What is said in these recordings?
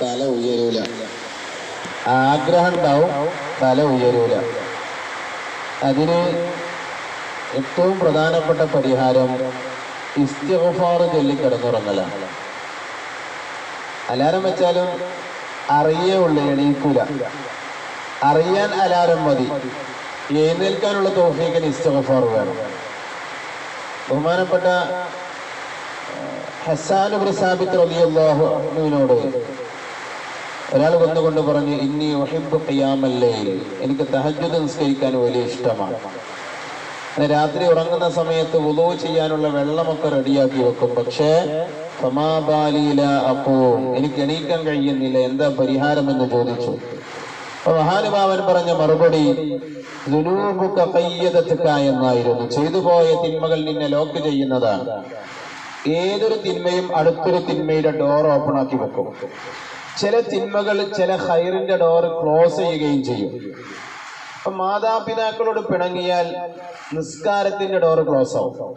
തല ഉയരൂല. ആഗ്രഹം ഉണ്ടാവും തല ഉയരൂല. അതിന് ഏറ്റവും പ്രധാനപ്പെട്ട പരിഹാരം ഇസ്തിഫാർ ചൊല്ലി കിടന്നുറങ്ങലാണ് അലാരം വെച്ചാലും അറിയേ ഉള്ളു എണീക്കൂല. അറിയാൻ അലാരം മതി. എഴുന്നേൽക്കാനുള്ള തോഫീക്കിന് ഇസ്തിഗ്ഫാർ വേണം. ബഹുമാനപ്പെട്ട ഹസാൻ ഇബ്നു സാബിത്ത് റളിയല്ലാഹു ഒരാൾ വന്നുകൊണ്ട് പറഞ്ഞു ഇന്നി വഹിബ് ഖിയാമൽ എനിക്ക് തഹജ്ജുദ് നിസ്കരിക്കാൻ വലിയ ഇഷ്ടമാണ്. രാത്രി ഉറങ്ങുന്ന സമയത്ത് വുളൂ ചെയ്യാനുള്ള വെള്ളമൊക്കെ റെഡിയാക്കി വെക്കും. പക്ഷേ സമാബാലിയില അപ്പോ എനിക്ക് എണീക്കാൻ കഴിയുന്നില്ല. എന്താ പരിഹാരം എന്ന് ചോദിച്ചു മഹാനുഭാവൻ പറഞ്ഞ മറുപടി എന്നായിരുന്നു. ചെയ്തു പോയ തിന്മകൾ നിന്നെ ലോക്ക് ചെയ്യുന്നതാണ്. ഏതൊരു തിന്മയും അടുത്തൊരു തിന്മയുടെ ഡോർ ഓപ്പൺ ആക്കി വെക്കും. ചില തിന്മകൾ ചില ഹൈറിന്റെ ഡോർ ക്ലോസ് ചെയ്യുകയും ചെയ്യും. അപ്പൊ മാതാപിതാക്കളോട് പിണങ്ങിയാൽ നിസ്കാരത്തിന്റെ ഡോർ ക്ലോസ് ആവും.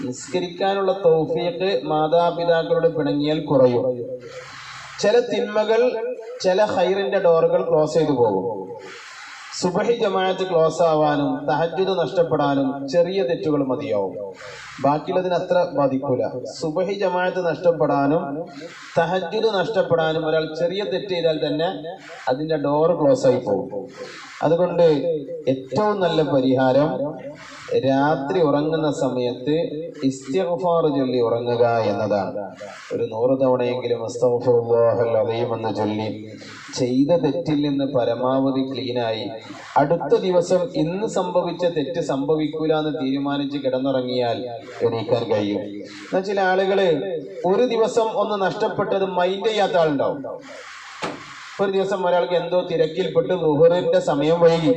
നിസ്കരിക്കാനുള്ള തൗഫീഖ് മാതാപിതാക്കളോട് പിണങ്ങിയാൽ കുറയും. ചില തിന്മകൾ ചില ഹൈറിന്റെ ഡോറുകൾ ക്ലോസ് ചെയ്തു പോകും. സുബഹി ജമാഅത്ത് ക്ലോസ് ആവാനും തഹജ്ജുദ് നഷ്ടപ്പെടാനും ചെറിയ തെറ്റുകൾ മതിയാവും. ബാക്കിയുള്ളതിന് അത്ര ബാധിക്കൂല. സുബഹി ജമാഅത്ത് നഷ്ടപ്പെടാനും തഹജുദ് നഷ്ടപ്പെടാനും ഒരാൾ ചെറിയ തെറ്റ് ചെയ്താൽ തന്നെ അതിന്റെ ഡോർ ക്ലോസ് ആയി പോകും. അതുകൊണ്ട് ഏറ്റവും നല്ല പരിഹാരം രാത്രി ഉറങ്ങുന്ന സമയത്ത് ഇസ്തിഗ്ഫാർ ചൊല്ലി ഉറങ്ങുക എന്നതാണ്. ഒരു നൂറ് തവണയെങ്കിലും എന്ന് ചൊല്ലി ചെയ്ത തെറ്റിൽ നിന്ന് പരമാവധി ക്ലീനായി അടുത്ത ദിവസം ഇന്ന് സംഭവിച്ച തെറ്റ് സംഭവിക്കൂല എന്ന് തീരുമാനിച്ച് കിടന്നുറങ്ങിയാൽ എണീക്കാൻ കഴിയും. എന്നാൽ ചില ആളുകൾ ഒരു ദിവസം ഒന്ന് നഷ്ടപ്പെട്ടത് മൈൻഡ് ചെയ്യാത്ത ആളുണ്ടാവും. ഒരു ദിവസം ഒരാൾക്ക് എന്തോ തിരക്കിൽപ്പെട്ട് റുഹറിന്റെ സമയം വൈകി.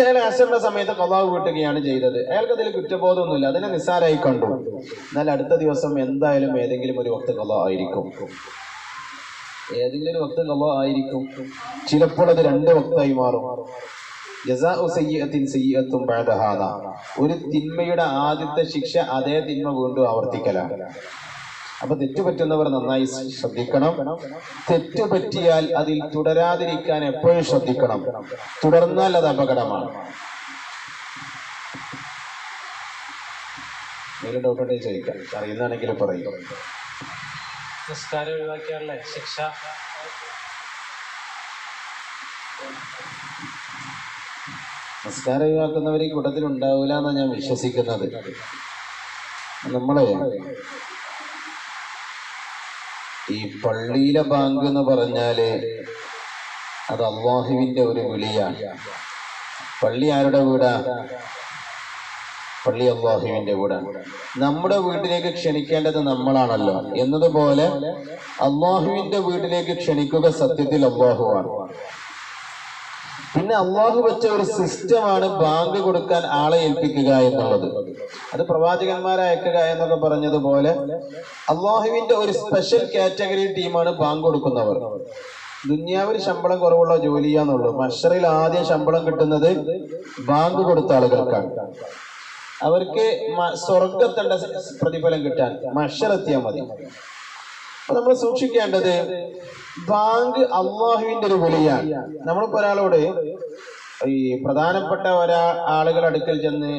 അയാൾ അസറിന്റെ സമയത്ത് കലാവ് വീട്ടുകയാണ് ചെയ്തത്. അയാൾക്ക് അതിൽ കുറ്റബോധമൊന്നുമില്ല. അതിനെ നിസ്സാരായി കണ്ടു. എന്നാൽ അടുത്ത ദിവസം എന്തായാലും ഏതെങ്കിലും ഒരു വക്ത കല ആയിരിക്കും. ഏതെങ്കിലും ഒരു വക്ത കല ആയിരിക്കും. ചിലപ്പോൾ അത് രണ്ട് വക്തായി മാറും. ഒരു തിന്മയുടെ ആദ്യത്തെ ശിക്ഷ അതേ തിന്മ വീണ്ടും ആവർത്തിക്കലാണ്. അപ്പൊ തെറ്റുപറ്റുന്നവർ നന്നായി ശ്രദ്ധിക്കണം. തെറ്റ് പറ്റിയാൽ അതിൽ തുടരാതിരിക്കാൻ എപ്പോഴും ശ്രദ്ധിക്കണം. തുടർന്നാൽ അത് അപകടമാണ്. എന്തെങ്കിലും ഡൗട്ട് ഉണ്ടെങ്കിൽ ചോദിക്കാം. അറിയുന്നതാണെങ്കിൽ പറയും. നിസ്കാരം ഒഴിവാക്കിയാലുള്ള ശിക്ഷ? നിസ്കാരം ഒഴിവാക്കുന്നവർ ഈ കൂട്ടത്തിൽ ഉണ്ടാവില്ല എന്നാണ് ഞാൻ വിശ്വസിക്കുന്നത്. നമ്മളെ ഈ പള്ളിയിലെ ബാങ്ക് എന്ന് പറഞ്ഞാൽ അത് അള്ളാഹുവിന്റെ ഒരു വിളിയാണ്. പള്ളി ആരുടെ വീടാ? പള്ളി അള്ളാഹുവിന്റെ വീടാണ് നമ്മുടെ വീട്ടിലേക്ക് ക്ഷണിക്കേണ്ടത് നമ്മളാണല്ലോ. എന്നതുപോലെ അള്ളാഹുവിന്റെ വീട്ടിലേക്ക് ക്ഷണിക്കുക സത്യത്തിൽ അള്ളാഹുവാണ്. പിന്നെ അള്ളാഹു വെച്ച ഒരു സിസ്റ്റമാണ് ബാങ്ക് കൊടുക്കാൻ ആളെ ഏൽപ്പിക്കുക എന്നുള്ളത്. അത് പ്രവാചകന്മാരെ അയക്കുക എന്നൊക്കെ പറഞ്ഞതുപോലെ അള്ളാഹുവിന്റെ ഒരു സ്പെഷ്യൽ കാറ്റഗറി ടീമാണ് ബാങ്ക് കൊടുക്കുന്നവർ. ദുന്യാവിൽ ശമ്പളം കുറവുള്ള ജോലിയാന്നുള്ളൂ. മഷറിൽ ആദ്യം ശമ്പളം കിട്ടുന്നത് ബാങ്ക് കൊടുത്ത ആളുകൾക്കാണ്. അവർക്ക് സ്വർഗത്തിന്റെ പ്രതിഫലം കിട്ടാൻ മഷറെത്തിയാൽ മതി. നമ്മൾ സൂക്ഷിക്കേണ്ടത് ബാങ്ക് അള്ളാഹുവിന്റെ ഒരു വിളിയാണ്. നമ്മളിപ്പോ ഒരാളോട് ഈ പ്രധാനപ്പെട്ട ഒരാ ആളുകൾ അടുക്കൽ ചെന്ന്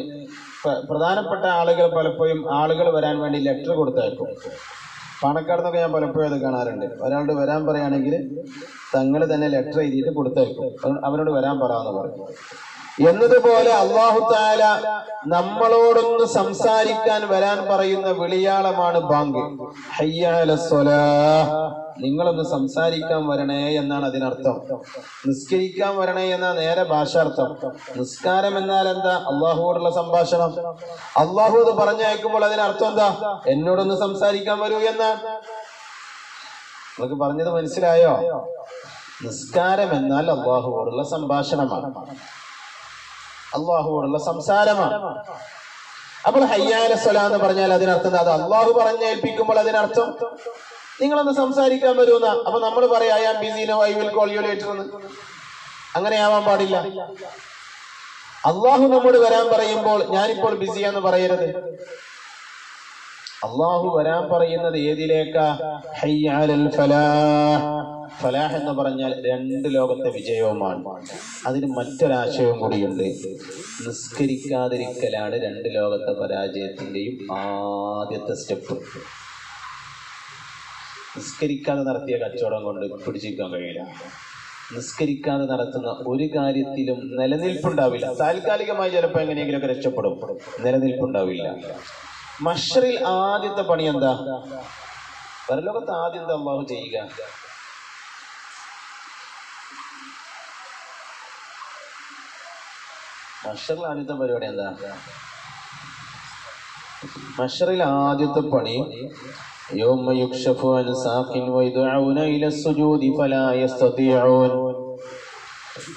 പ്ര- പ്രധാനപ്പെട്ട ആളുകൾ പലപ്പോഴും ആളുകൾ വരാൻ വേണ്ടി ലെറ്റർ കൊടുത്തേക്കും പണക്കാരെന്നൊക്കെ ഞാൻ പലപ്പോഴും അത് കാണാറുണ്ട്. ഒരാളോട് വരാൻ പറയുകയാണെങ്കിൽ തങ്ങൾ തന്നെ ലെറ്റർ എഴുതിയിട്ട് കൊടുത്തേക്കും അവ- അവരോട് വരാൻ പറയാന്ന് പറയും. എന്നതുപോലെ അള്ളാഹു താല നമ്മളോടൊന്ന് സംസാരിക്കാൻ വരാൻ പറയുന്ന വിളിയാളമാണ് ബാങ്ക്. നിങ്ങളൊന്ന് സംസാരിക്കാൻ വരണേ എന്നാണ് അതിനർത്ഥം. നിസ്കരിക്കാൻ വരണേ എന്ന നേരെ ഭാഷാർത്ഥം. നിസ്കാരം എന്നാൽ എന്താ? അള്ളാഹുവോടുള്ള സംഭാഷണം. അള്ളാഹു അത് പറഞ്ഞയക്കുമ്പോൾ അതിനർത്ഥം എന്താ? എന്നോടൊന്ന് സംസാരിക്കാൻ വരൂ എന്നാണ് നിങ്ങൾക്ക് പറഞ്ഞത് മനസ്സിലായോ? നിസ്കാരം എന്നാൽ അള്ളാഹുവോടുള്ള സംഭാഷണമാണ്. അള്ളാഹുവോടുള്ള സംസാരമാണ്. അപ്പോൾ ഹയ്യാല സ്വല എന്ന് പറഞ്ഞാൽ അതിനർത്ഥം അത് അള്ളാഹു പറഞ്ഞേൽപ്പിക്കുമ്പോൾ അതിനർത്ഥം നിങ്ങളൊന്ന് സംസാരിക്കാൻ വരുമെന്ന. അപ്പൊ നമ്മൾ പറയാം I am busy no I will call you later എന്ന്. അങ്ങനെ ആവാൻ പാടില്ല. അള്ളാഹു നമ്മോട് വരാൻ പറയുമ്പോൾ ഞാനിപ്പോൾ ബിസിയാന്ന് പറയരുത്. അള്ളാഹു വരാൻ പറയുന്നത് ഏതിലേക്കാ? ഹയ്യ അലൽ ഫലാഹ് എന്ന് പറഞ്ഞാൽ രണ്ട് ലോകത്തെ വിജയവുമാണ്. അതിന് മറ്റൊരാശയവും കൂടിയുണ്ട്. നിസ്കരിക്കാതിരിക്കലാണ് രണ്ട് ലോകത്തെ പരാജയത്തിന്റെയും ആദ്യത്തെ സ്റ്റെപ്പ് നിസ്കരിക്കാതെ നടത്തിയ കച്ചവടം കൊണ്ട് പിടിച്ചിരിക്കാൻ കഴിയില്ല. നിസ്കരിക്കാതെ നടത്തുന്ന ഒരു കാര്യത്തിലും നിലനിൽപ്പുണ്ടാവില്ല. താൽക്കാലികമായി ചിലപ്പോൾ എങ്ങനെയെങ്കിലുമൊക്കെ രക്ഷപ്പെടും. നിലനിൽപ്പുണ്ടാവില്ല. മഷറിൽ ആദ്യത്തെ പണി എന്താ? പരലോകത്ത് ആദ്യം എന്താ അള്ളാഹു ചെയ്യുക? മഷറിൽ ആദ്യത്തെ പരിപാടി എന്താ മഷറിൽ ആദ്യത്തെ പണി يوم يكشف عن ساق ويدعون إلى السجود فلا يستطيعون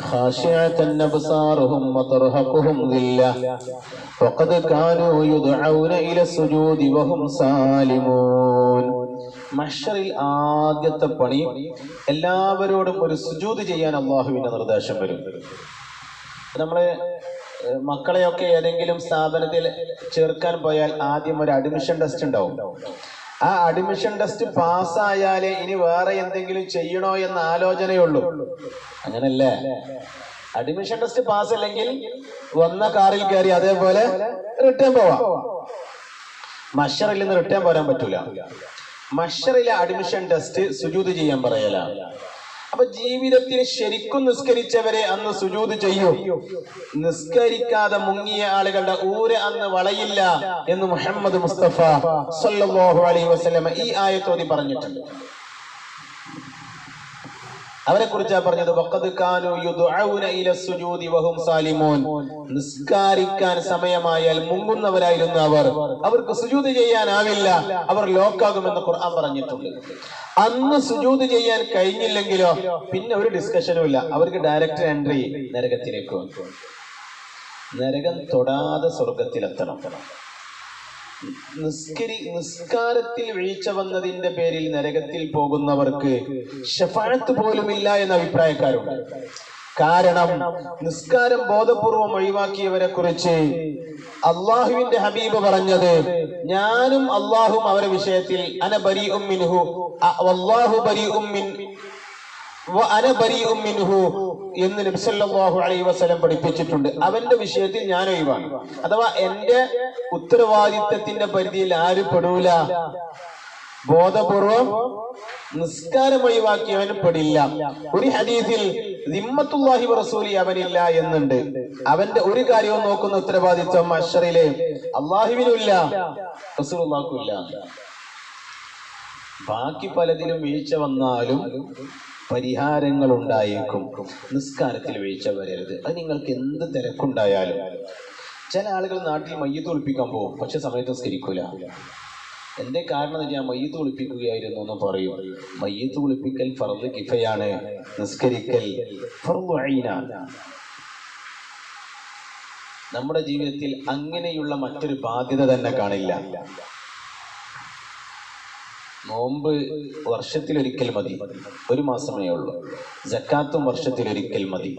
خاشعة أبصارهم وترهقهم ذلة وقد كانوا يدعون إلى السجود وهم سالمون മഷറിൽ ആദ്യത്തെ പണി എല്ലാവരോടും ഒരു സുജൂത് ചെയ്യാൻ അള്ളാഹുവിന്റെ നിർദ്ദേശം വരും നമ്മള് ഏഹ്, മക്കളെയൊക്കെ ഏതെങ്കിലും സ്ഥാപനത്തിൽ ചേർക്കാൻ പോയാൽ ആദ്യം ഒരു അഡ്മിഷൻ ടെസ്റ്റ് ഉണ്ടാവും. ആ അഡ്മിഷൻ ടെസ്റ്റ് പാസ്സായാലേ ഇനി വേറെ എന്തെങ്കിലും ചെയ്യണോ എന്ന ആലോചനയുള്ളൂ. അങ്ങനല്ലേ? അഡ്മിഷൻ ടെസ്റ്റ് പാസ് അല്ലെങ്കിൽ വന്ന കാറിൽ കയറി അതേപോലെ റിട്ടേൺ പോവാം. മഷറിൽ നിന്ന് റിട്ടേൺ പോരാൻ പറ്റൂല. മഷറിലെ അഡ്മിഷൻ ടെസ്റ്റ് സുജൂത് ചെയ്യാൻ പറയല അപ്പൊ ജീവിതത്തിൽ ശരിക്കും നിസ്കരിച്ചവരെ അന്ന് സുജൂത് ചെയ്യൂ. നിസ്കരിക്കാതെ മുങ്ങിയ ആളുകളുടെ ഊര് അന്ന് വളയില്ല എന്ന് മുഹമ്മദ് മുസ്തഫ സല്ലല്ലാഹു അലൈഹി വസ്ലമ ഈ ആയത്തോതി പറഞ്ഞിട്ടുണ്ട്. അവരെ കുറിച്ചാ പറഞ്ഞത് നിസ്കാരിക്കാൻ സമയമായാൽ മുങ്ങുന്നവരായിരുന്നു അവർ. അവർക്ക് സുജൂദ് ചെയ്യാനാവില്ല. അവർ ലോക്കാകുമെന്ന് ഖുർആൻ പറഞ്ഞിട്ടുണ്ട്. അന്ന് സുജൂത് ചെയ്യാൻ കഴിഞ്ഞില്ലെങ്കിലോ പിന്നെ ഒരു ഡിസ്കഷനും ഇല്ല. അവർക്ക് ഡയറക്റ്റ് എൻട്രി നരകത്തിലേക്ക് നരകം തൊടാതെ സ്വർഗത്തിലെത്തണം നിസ്കരി നിസ്കാരത്തിൽ വീഴ്ച വന്നതിന്റെ പേരിൽ നരകത്തിൽ പോകുന്നവർക്ക് ഷഫാഴത്ത് പോലുമില്ല എന്ന അഭിപ്രായക്കാരുണ്ട്. കാരണം നിസ്കാരം ബോധപൂർവം ഒഴിവാക്കിയവരെ കുറിച്ച് അള്ളാഹുവിന്റെ ഹബീബ് പറഞ്ഞത് ഞാനും അള്ളാഹും അവരുടെ വിഷയത്തിൽ അന ബരി ഉമ്മിൻഹു അള്ളാഹു ബരി ഉമ്മിൻ എന്ന് നബി അലൈ വസ്ലം പഠിപ്പിച്ചിട്ടുണ്ട്. അവന്റെ വിഷയത്തിൽ ഞാൻ ഒഴിവാണ്. അഥവാ എന്റെ ഉത്തരവാദിത്തത്തിന്റെ പരിധിയിൽ ആരും പെടൂല. ബോധപൂർവം നിസ്കാരം ഒഴിവാക്കിയവൻ പെടില്ല. ഒരു ഹദീസിൽ ദിമ്മത്തുല്ലാഹി റസൂലി അവനില്ല എന്നുണ്ട്. അവന്റെ ഒരു കാര്യവും നോക്കുന്ന ഉത്തരവാദിത്വം അഷറിലെ അള്ളാഹുവിനുമില്ല റസൂലുള്ളാഹിക്കുമില്ല ബാക്കി പലതിലും വീഴ്ച വന്നാലും പരിഹാരങ്ങൾ ഉണ്ടായേക്കും നിസ്കാരത്തിൽ വീഴ്ച വരരുത്. അത് നിങ്ങൾക്ക് എന്ത് തിരക്കുണ്ടായാലും. ചില ആളുകൾ നാട്ടിൽ മയ്യത്ത് ഒളിപ്പിക്കാൻ പോകും. പക്ഷെ സമയത്ത് നിസ്കരിക്കൂല. എന്റെ കാരണം ഞാൻ മയ്യത്ത് ഒളിപ്പിക്കുകയായിരുന്നു എന്ന് പറയും. മയ്യത്ത് ഒളിപ്പിക്കൽ ഫർദ് കിഫയാണ്. നിസ്കരിക്കൽ നമ്മുടെ ജീവിതത്തിൽ അങ്ങനെയുള്ള മറ്റൊരു ബാധ്യത തന്നെ കാണില്ല. നോമ്പ് വർഷത്തിലൊരിക്കൽ മതി. ഒരു മാസമേ ഉള്ളൂ. ജക്കാത്തും വർഷത്തിലൊരിക്കൽ മതി.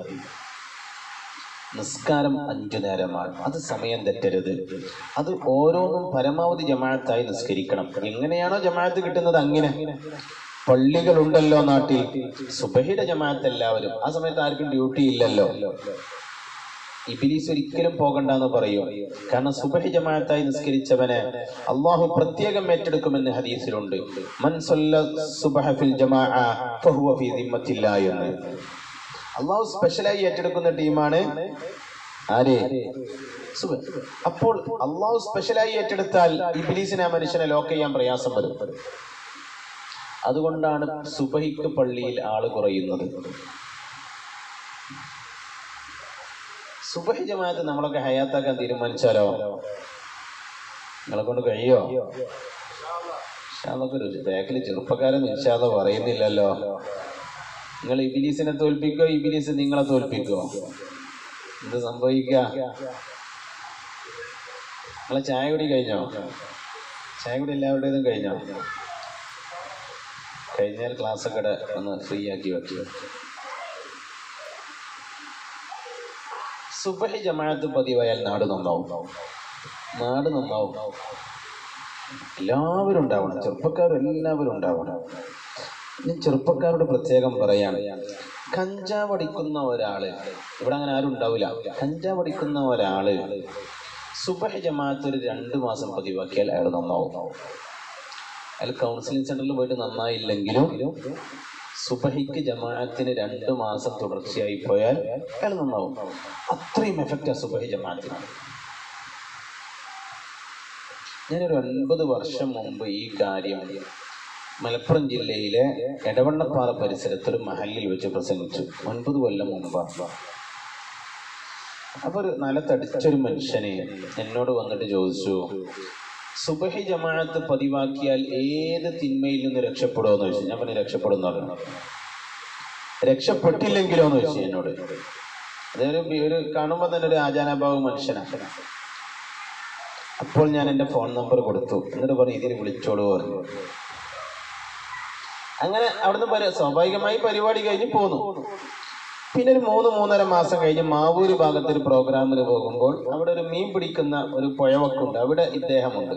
നിസ്കാരം അഞ്ചു നേരമാണ്. അത് സമയം തെറ്റരുത്. അത് ഓരോന്നും പരമാവധി ജമാഴത്തായി നിസ്കരിക്കണം. എങ്ങനെയാണോ ജമാഴത്ത് കിട്ടുന്നത് അങ്ങനെ. പള്ളികളുണ്ടല്ലോ നാട്ടിൽ. സുബഹിയുടെ ജമാഅത്ത് എല്ലാവരും. ആ സമയത്ത് ആർക്കും ഡ്യൂട്ടി ഇല്ലല്ലോ. ഇബിലീസ് ഒരിക്കലും പോകണ്ട എന്ന് പറയൂ. കാരണം സുബഹി ജമാഅത്തായി നിസ്കരിച്ചവനെ അള്ളാഹു പ്രത്യേകം ഏറ്റെടുക്കുമെന്ന് ഹദീസിലുണ്ട്. എന്ന്. അള്ളാഹു സ്പെഷ്യലായി ഏറ്റെടുക്കുന്ന ടീമാണ് ആരെ. അപ്പോൾ അള്ളാഹു സ്പെഷ്യലായി ഏറ്റെടുത്താൽ ഇബിലീസിനെ ആ മനുഷ്യനെ ലോക്ക് ചെയ്യാൻ പ്രയാസം വരും. അതുകൊണ്ടാണ് സുബഹിക്ക് പള്ളിയിൽ ആൾ കുറയുന്നത്. സുബഹി ജമാഅത്ത് നമ്മളൊക്കെ ഹയാത്താക്കാൻ തീരുമാനിച്ചാലോ? നിങ്ങളെ കൊണ്ട് കഴിയോ ഒരു ബാക്കിൽ ചെറുപ്പക്കാരൻ നിശാദ പറയുന്നില്ലല്ലോ. നിങ്ങൾ ഇബിലീസിനെ തോൽപ്പിക്കോ ഇബിലീസ് നിങ്ങളെ തോൽപ്പിക്കോ? എന്ത് സംഭവിക്ക? നിങ്ങളെ ചായ കുടി കഴിഞ്ഞോ? ചായ കുടി എല്ലാവരുടേതും കഴിഞ്ഞോ? കഴിഞ്ഞാൽ ക്ലാസ് ഒക്കെ ഒന്ന് ഫ്രീ ആക്കി വെക്കുക സുബഹി ജമാഅത്ത് പതിവായാൽ നാട് നന്നാവും. നാട് നന്നാവും. എല്ലാവരും ഉണ്ടാവണം. ചെറുപ്പക്കാരും എല്ലാവരും ഉണ്ടാവണം. ഞാൻ ചെറുപ്പക്കാരോട് പ്രത്യേകം പറയാണ് കഞ്ചാവ് അടിക്കുന്ന ഒരാൾ. ഇവിടെ അങ്ങനെ ആരും ഉണ്ടാവില്ല. കഞ്ചാവ് അടിക്കുന്ന ഒരാൾ സുബഹ് ജമാഅത്ത് ഒരു രണ്ട് മാസം പതിവാക്കിയാൽ അയാൾ നന്നാവും. അയാൾ കൗൺസിലിംഗ് സെന്ററിൽ പോയിട്ട് നന്നായില്ലെങ്കിലും സുബഹിക്ക് ജമാഅത്തിന് രണ്ട് മാസം തുടർച്ചയായി പോയാൽ അയാൾ നന്നാവും. അത്രയും എഫക്റ്റാ സുബഹി ജമാഅത്തിന്. ഞാനൊരു ഒൻപത് വർഷം മുമ്പ് ഈ കാര്യം മലപ്പുറം ജില്ലയിലെ എടവണ്ണപ്പാറ പരിസരത്ത് ഒരു മഹലിൽ വെച്ച് പ്രസംഗിച്ചു. ഒൻപത് കൊല്ലം മുമ്പാണ് അപ്പൊ ഒരു നിലത്തടിച്ചൊരു മനുഷ്യനെ എന്നോട് വന്നിട്ട് ചോദിച്ചു സുബഹി ജമാഅത്ത് പതിവാക്കിയാൽ ഏത് തിന്മയിൽ നിന്ന് രക്ഷപ്പെടുമോ എന്ന് ചോദിച്ചു. ഞാൻ പറഞ്ഞു രക്ഷപ്പെടും എന്ന് പറഞ്ഞു. രക്ഷപ്പെട്ടില്ലെങ്കിലോ എന്ന് ചോദിച്ചു എന്നോട്. അതൊരു ഒരു കാണുമ്പോൾ തന്നെ ഒരു ആചാരഭാവം മനുഷ്യനാണ് അപ്പോൾ ഞാൻ എന്റെ ഫോൺ നമ്പർ കൊടുത്തു. എന്നിട്ട് പറഞ്ഞു ഇതിന് വിളിച്ചോളൂ പറഞ്ഞു. അങ്ങനെ അവിടുന്ന് സ്വാഭാവികമായി പരിപാടി കഴിഞ്ഞ് പോന്നു. പിന്നെ ഒരു മൂന്ന് മൂന്നര മാസം കഴിഞ്ഞ് മാവൂര് ഭാഗത്ത് ഒരു പ്രോഗ്രാമിന് പോകുമ്പോൾ അവിടെ ഒരു മീൻ പിടിക്കുന്ന ഒരു പുഴവക്കുണ്ട്. അവിടെ ഇദ്ദേഹമുണ്ട്.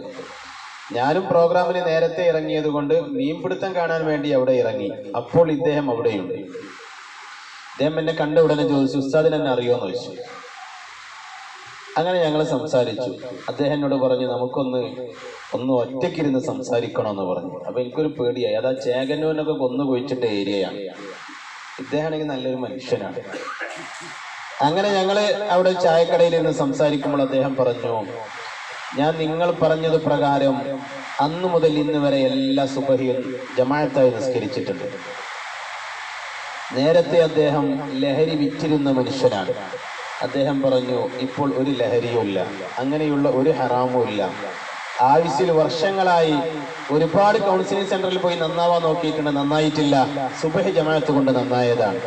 ഞാനും പ്രോഗ്രാമിന് നേരത്തെ ഇറങ്ങിയത് കൊണ്ട് മീൻപിടുത്തം കാണാൻ വേണ്ടി അവിടെ ഇറങ്ങി. അപ്പോൾ ഇദ്ദേഹം അവിടെയുണ്ട്. ഇദ്ദേഹം എന്നെ കണ്ട ഉടനെ ചോദിച്ചു ഉസ്താദിന് എന്നെ അറിയോന്ന് ചോദിച്ചു. അങ്ങനെ ഞങ്ങൾ സംസാരിച്ചു. അദ്ദേഹം എന്നോട് പറഞ്ഞു നമുക്കൊന്ന് ഒന്ന് ഒറ്റയ്ക്കിരുന്ന് സംസാരിക്കണമെന്ന് പറഞ്ഞു. അപ്പൊ എനിക്കൊരു പേടിയായി. അതാ ചേകന്നൂരിനൊക്കെ കൊന്നു പോയിച്ചിട്ട ഏരിയയാണ്. ഇദ്ദേഹമാണെങ്കിൽ നല്ലൊരു മനുഷ്യനാണ്. അങ്ങനെ ഞങ്ങൾ അവിടെ ചായക്കടയിൽ നിന്ന് സംസാരിക്കുമ്പോൾ അദ്ദേഹം പറഞ്ഞു ഞാൻ നിങ്ങൾ പറഞ്ഞത് പ്രകാരം അന്നു മുതൽ ഇന്ന് വരെ എല്ലാ സുബഹിയും ജമാഅത്തായി നിസ്കരിച്ചിട്ടുണ്ട്. നേരത്തെ അദ്ദേഹം ലഹരി വിറ്റിരുന്ന മനുഷ്യനാണ്. അദ്ദേഹം പറഞ്ഞു ഇപ്പോൾ ഒരു ലഹരിയുമില്ല അങ്ങനെയുള്ള ഒരു ഹറാമും ഇല്ല. ആയുസ്സിൽ വർഷങ്ങളായി ഒരുപാട് കൗൺസിലിംഗ് സെന്ററിൽ പോയി നന്നാവാൻ നോക്കിയിട്ടുണ്ട്. നന്നായിട്ടില്ല. സുബഹി ജമാഅത്ത് കൊണ്ട് നന്നായതാണ്.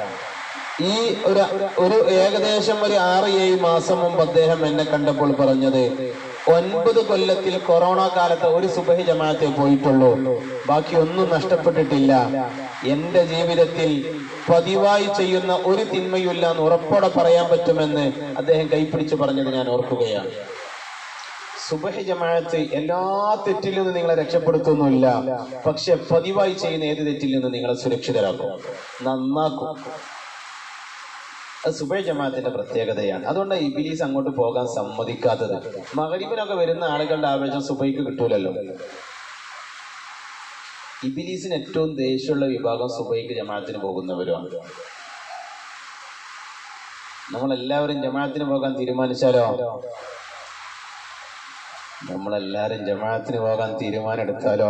ഈ ഒരു ഒരു ഏകദേശം ഒരു ആറ് ഏഴ് മാസം മുമ്പ് അദ്ദേഹം എന്നെ കണ്ടപ്പോൾ പറഞ്ഞത് ഒൻപത് കൊല്ലത്തിൽ കൊറോണ കാലത്ത് ഒരു സുബഹി ജമാഅത്തെ പോയിട്ടുള്ളൂ. ബാക്കി ഒന്നും നഷ്ടപ്പെട്ടിട്ടില്ല. എന്റെ ജീവിതത്തിൽ പതിവായി ചെയ്യുന്ന ഒരു തിന്മയുമില്ല എന്ന് ഉറപ്പോടെ പറയാൻ പറ്റുമെന്ന് അദ്ദേഹം കൈപ്പിടിച്ച് പറഞ്ഞത് ഞാൻ ഓർക്കുകയാണ്. സുബഹി ജമാഅത്ത് എല്ലാ തെറ്റിൽ നിന്ന് നിങ്ങളെ രക്ഷപ്പെടുത്തുന്നില്ല പക്ഷെ പതിവായി ചെയ്യുന്ന ഏത് തെറ്റിൽ നിന്ന് നിങ്ങളെ സുരക്ഷിതരാക്കും. നന്നാക്കും. അത് സുബൈ ജമാഅത്തിന്റെ പ്രത്യേകതയാണ്. അതുകൊണ്ട് ഇബിലീസ് അങ്ങോട്ട് പോകാൻ സമ്മതിക്കാത്തത്. മകരിബിനൊക്കെ വരുന്ന ആളുകളുടെ ആവേശം സുബൈക്ക് കിട്ടൂലല്ലോ. ഇബിലീസിന് ഏറ്റവും ദേഷ്യമുള്ള വിഭാഗം സുബൈക്ക് ജമാഅത്തിന് പോകുന്നവരുമാണ്. നമ്മളെല്ലാവരും ജമാഅത്തിന് പോകാൻ തീരുമാനിച്ചാലോ? നമ്മളെല്ലാരും ജമാഅത്തിന് പോകാൻ തീരുമാനം എടുത്താലോ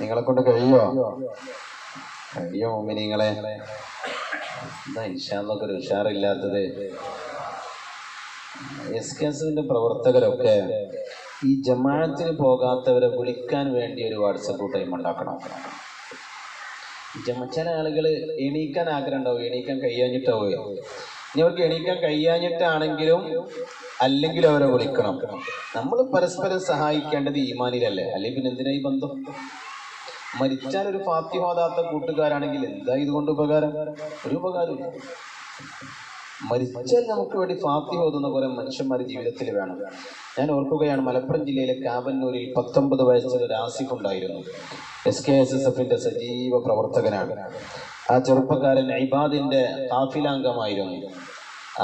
നിങ്ങളെ കൊണ്ട് കഴിയോ കഴിയോ മോമിനിങ്ങളെ? എന്താ ഇഷാന്നൊക്കെ ഒരു ഉഷാറില്ലാത്തത്. എസ് കെ എസിന്റെ പ്രവർത്തകരൊക്കെ ഈ ജമാഅത്തിന് പോകാത്തവരെ വിളിക്കാൻ വേണ്ടി ഒരു വാട്സപ്പ് ടൈം ഉണ്ടാക്കണം. ചില ആളുകൾ എണീക്കാൻ ആഗ്രഹം ഉണ്ടാവും. എണീക്കാൻ കഴിയാഞ്ഞിട്ടാവുകയോ ഇനി അവർക്ക് എണീക്കാൻ കഴിയാഞ്ഞിട്ടാണെങ്കിലും അല്ലെങ്കിൽ അവരെ വിളിക്കണം. നമ്മൾ പരസ്പരം സഹായിക്കേണ്ടത് ഈമാനിലല്ലേ? അല്ലെങ്കിൽ പിന്നെ എന്തിനാ ഈ ബന്ധം? മരിച്ചാൽ ഒരു ഫാത്തി ഹോതാത്ത കൂട്ടുകാരാണെങ്കിൽ എന്താ ഇതുകൊണ്ട് ഉപകാരം? ഒരു ഉപകാരമില്ല മരിച്ചാൽ നമുക്ക് വേണ്ടി ഫാത്തി ഓതുന്ന കുറെ മനുഷ്യന്മാർ ജീവിതത്തിൽ വേണം. ഞാൻ ഓർക്കുകയാണ് മലപ്പുറം ജില്ലയിലെ കാവന്നൂരിൽ പത്തൊമ്പത് വയസ്സുള്ള ഒരു ആസിഫ് ഉണ്ടായിരുന്നു. എസ് കെ എസ് എസ് എഫിന്റെ സജീവ പ്രവർത്തകനാണ്. ആ ചെറുപ്പക്കാരൻ ഇബാദിന്റെ കാഫിലാംഗമായിരുന്നു.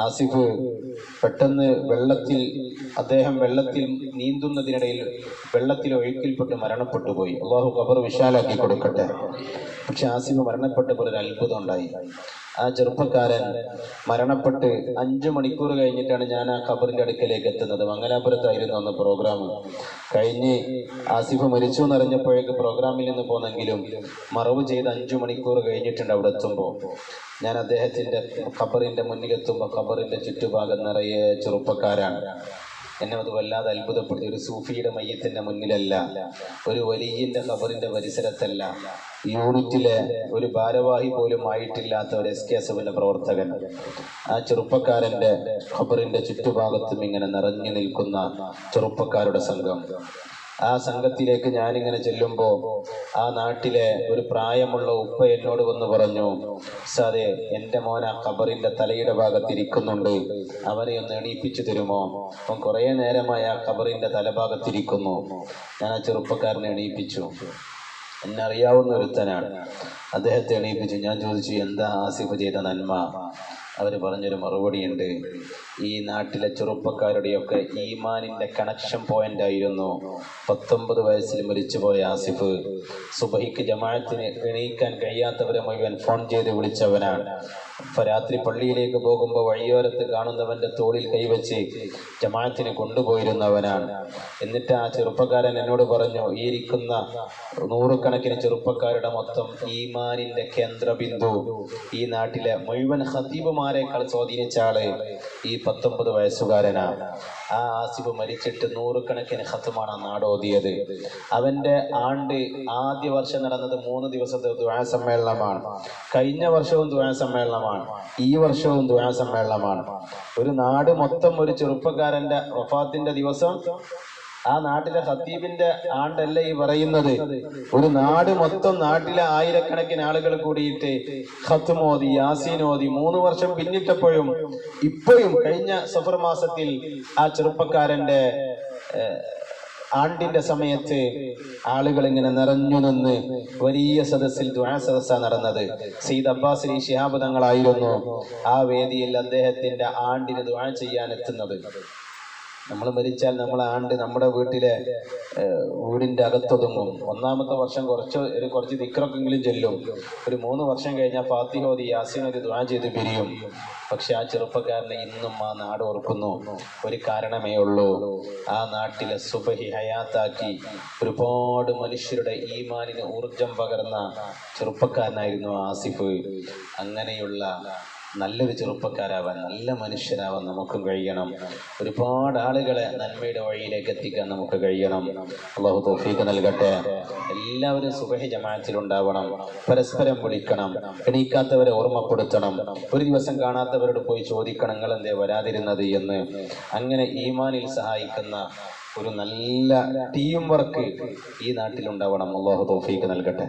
ആസിഫ് പെട്ടെന്ന് വെള്ളത്തിൽ അദ്ദേഹം വെള്ളത്തിൽ നീന്തുന്നതിനിടയിൽ വെള്ളത്തിൽ ഒഴുക്കിൽപ്പെട്ട് മരണപ്പെട്ടു പോയി അള്ളാഹു ഖബർ വിശാലാക്കി കൊടുക്കട്ടെ. പക്ഷെ ആസിഫ് മരണപ്പെട്ടപ്പോൾ ഒരു അത്ഭുതം ഉണ്ടായി. ആ ചെറുപ്പക്കാരൻ മരണപ്പെട്ട് അഞ്ചു മണിക്കൂർ കഴിഞ്ഞിട്ടാണ് ഞാൻ ആ ഖബറിന്റെ അടുക്കലേക്ക് എത്തുന്നത്. മംഗലാപുരത്തായിരുന്നു അന്ന് പ്രോഗ്രാം കഴിഞ്ഞ് ആസിഫ് മരിച്ചു എന്നറിഞ്ഞപ്പോഴേക്ക് പ്രോഗ്രാമിൽ നിന്ന് പോന്നെങ്കിലും മറവ് ചെയ്ത് അഞ്ചു മണിക്കൂർ കഴിഞ്ഞിട്ടുണ്ട് അവിടെ എത്തുമ്പോൾ ഞാൻ അദ്ദേഹത്തിന്റെ ഖബറിന്റെ മുന്നിലെത്തുമ്പോൾ ഖബറിന്റെ ചുറ്റുഭാഗം നിറയെ ചെറുപ്പക്കാരാണ്. എന്നെ അത് വല്ലാതെ അത്ഭുതപ്പെടുത്തി. ഒരു സൂഫിയുടെ മയ്യത്തിന്റെ മുന്നിലല്ല ഒരു വലിയന്റെ ഖബറിന്റെ പരിസരത്തല്ല. യൂണിറ്റിലെ ഒരു ഭാരവാഹി പോലും ആയിട്ടില്ലാത്ത ഒരു എസ് കെ എസ്എഫിന്റെ പ്രവർത്തകൻ. ആ ചെറുപ്പക്കാരന്റെ ഖബറിന്റെ ചുറ്റുഭാഗത്തും ഇങ്ങനെ നിറഞ്ഞു നിൽക്കുന്ന ചെറുപ്പക്കാരുടെ സംഘം. ആ സംഘത്തിലേക്ക് ഞാനിങ്ങനെ ചെല്ലുമ്പോൾ ആ നാട്ടിലെ ഒരു പ്രായമുള്ള ഉപ്പ എന്നോട് വന്ന് പറഞ്ഞു സാറേ എന്റെ മോൻ ആ ഖബറിന്റെ തലയുടെ ഭാഗത്തിരിക്കുന്നുണ്ട്. അവനെ ഒന്ന് എണീപ്പിച്ചു തരുമോ? അപ്പം കുറെ നേരമായി ആ ഖബറിന്റെ തലഭാഗത്തിരിക്കുന്നു. ഞാൻ ആ ചെറുപ്പക്കാരനെ എണീപ്പിച്ചു. എന്നെ അറിയാവുന്ന ഒരുത്തനാണ്. അദ്ദേഹത്തെ എണീപ്പിച്ചു. ഞാൻ ചോദിച്ചു എന്താ ആസിഫ് ചെയ്ത നന്മ? അവർ പറഞ്ഞൊരു മറുപടിയുണ്ട്. ഈ നാട്ടിലെ ചെറുപ്പക്കാരുടെയൊക്കെ ഈമാനിന്റെ കണക്ഷൻ പോയിന്റ് ആയിരുന്നു. പത്തൊമ്പത് വയസ്സിൽ മരിച്ചുപോയ ആസിഫ്. സുബഹിക്ക് ജമാഅത്തിന് എണീക്കാൻ കഴിയാത്തവരെ മുഴുവൻ ഫോൺ ചെയ്ത് വിളിച്ചവനാണ്. അപ്പൊ രാത്രി പള്ളിയിലേക്ക് പോകുമ്പോൾ വഴിയോരത്ത് കാണുന്നവന്റെ തോളിൽ കൈവച്ച് ജമാഅത്തിന് കൊണ്ടുപോയിരുന്നവനാണ്. എന്നിട്ട് ആ ചെറുപ്പക്കാരൻ എന്നോട് പറഞ്ഞു ഈ ഇരിക്കുന്ന നൂറുകണക്കിന് ചെറുപ്പക്കാരുടെ മൊത്തം ഈമാനിന്റെ കേന്ദ്രബിന്ദു. ഈ നാട്ടിലെ മുഴുവൻ ഹതീബുമാരെക്കാൾ സ്വാധീനിച്ച ആൾ ഈ പത്തൊമ്പത് വയസ്സുകാരനാണ്. ആ ആസിഫ് മരിച്ചിട്ട് നൂറുകണക്കിന് ഹത്തുമാണ് നാടോതിയത് അവന്റെ ആണ്ട് ആദ്യ വർഷം നടന്നത് മൂന്ന് ദിവസത്തെ ദ്വാ സമ്മേളനമാണ്. കഴിഞ്ഞ വർഷവും ദ്വാ സമ്മേളനമാണ്. ഈ വർഷവും ദ്വാ സമ്മേളനമാണ്. ഒരു നാട് മൊത്തം ഒരു ചെറുപ്പക്കാരന്റെ വഫാത്തിന്റെ ദിവസം ആ നാട്ടിലെ ഹത്തീബിന്റെ ആണ്ടല്ല ഈ പറയുന്നത്? ഒരു നാട് മൊത്തം നാട്ടിലെ ആയിരക്കണക്കിന് ആളുകൾ കൂടിയിട്ട് ഖത്തുമോദി യാസീനോദി മൂന്ന് വർഷം പിന്നിട്ടപ്പോഴും ഇപ്പോഴും കഴിഞ്ഞ സഫർ മാസത്തിൽ ആ ചെറുപ്പക്കാരന്റെ ആണ്ടിന്റെ സമയത്ത് ആളുകൾ ഇങ്ങനെ നിറഞ്ഞു നിന്ന് വലിയ സദസ്സിൽ ദ്വാ സദസ്സ നടന്നത്. സയ്യിദ് അബ്ബാസ് അലി ശിഹാബ് തങ്ങളായിരുന്നു ആ വേദിയിൽ അദ്ദേഹത്തിന്റെ ആണ്ടിന് ദ്വാ ചെയ്യാൻ എത്തുന്നത് നമ്മൾ മരിച്ചാൽ നമ്മൾ ആണ്ട് നമ്മുടെ വീട്ടിലെ വീടിന്റെ അകത്തൊതുങ്ങും ഒന്നാമത്തെ വർഷം കുറച്ച് ഒരു കുറച്ച് തിക്രക്കെങ്കിലും ചെല്ലും. ഒരു മൂന്ന് വർഷം കഴിഞ്ഞാൽ ഫാത്തിഹോദി യാസിനോദി ദ്വാ ചെയ്ത് പിരിയും. പക്ഷെ ആ ചെറുപ്പക്കാരനെ ഇന്നും ആ നാട് ഓർക്കുന്നു. ഒരു കാരണമേ ഉള്ളൂ. ആ നാട്ടിലെ സുബഹി ഹയാത്താക്കി ഒരുപാട് മനുഷ്യരുടെ ഈമാനിന് ഊർജം പകർന്ന ചെറുപ്പക്കാരനായിരുന്നു ആസിഫ്. അങ്ങനെയുള്ള നല്ലൊരു ചെറുപ്പക്കാരാവാൻ നല്ല മനുഷ്യനാവാൻ നമുക്കും കഴിയണം. ഒരുപാട് ആളുകളെ നന്മയുടെ വഴിയിലേക്ക് എത്തിക്കാൻ നമുക്ക് കഴിയണം. അള്ളാഹു തോഫീക്ക് നൽകട്ടെ. എല്ലാവരും സുബഹി ജമാഅത്തിൽ ഉണ്ടാവണം പരസ്പരം വിളിക്കണം. എണീക്കാത്തവരെ ഓർമ്മപ്പെടുത്തണം. ഒരു ദിവസം കാണാത്തവരോട് പോയി ചോദിക്കണം നിങ്ങൾ എന്തേ വരാതിരുന്നത്? എന്ന്. അങ്ങനെ ഈമാനിൽ സഹായിക്കുന്ന ഒരു നല്ല ടീം വർക്ക് ഈ നാട്ടിലുണ്ടാവണം. അള്ളാഹു തോഫീക്ക് നൽകട്ടെ.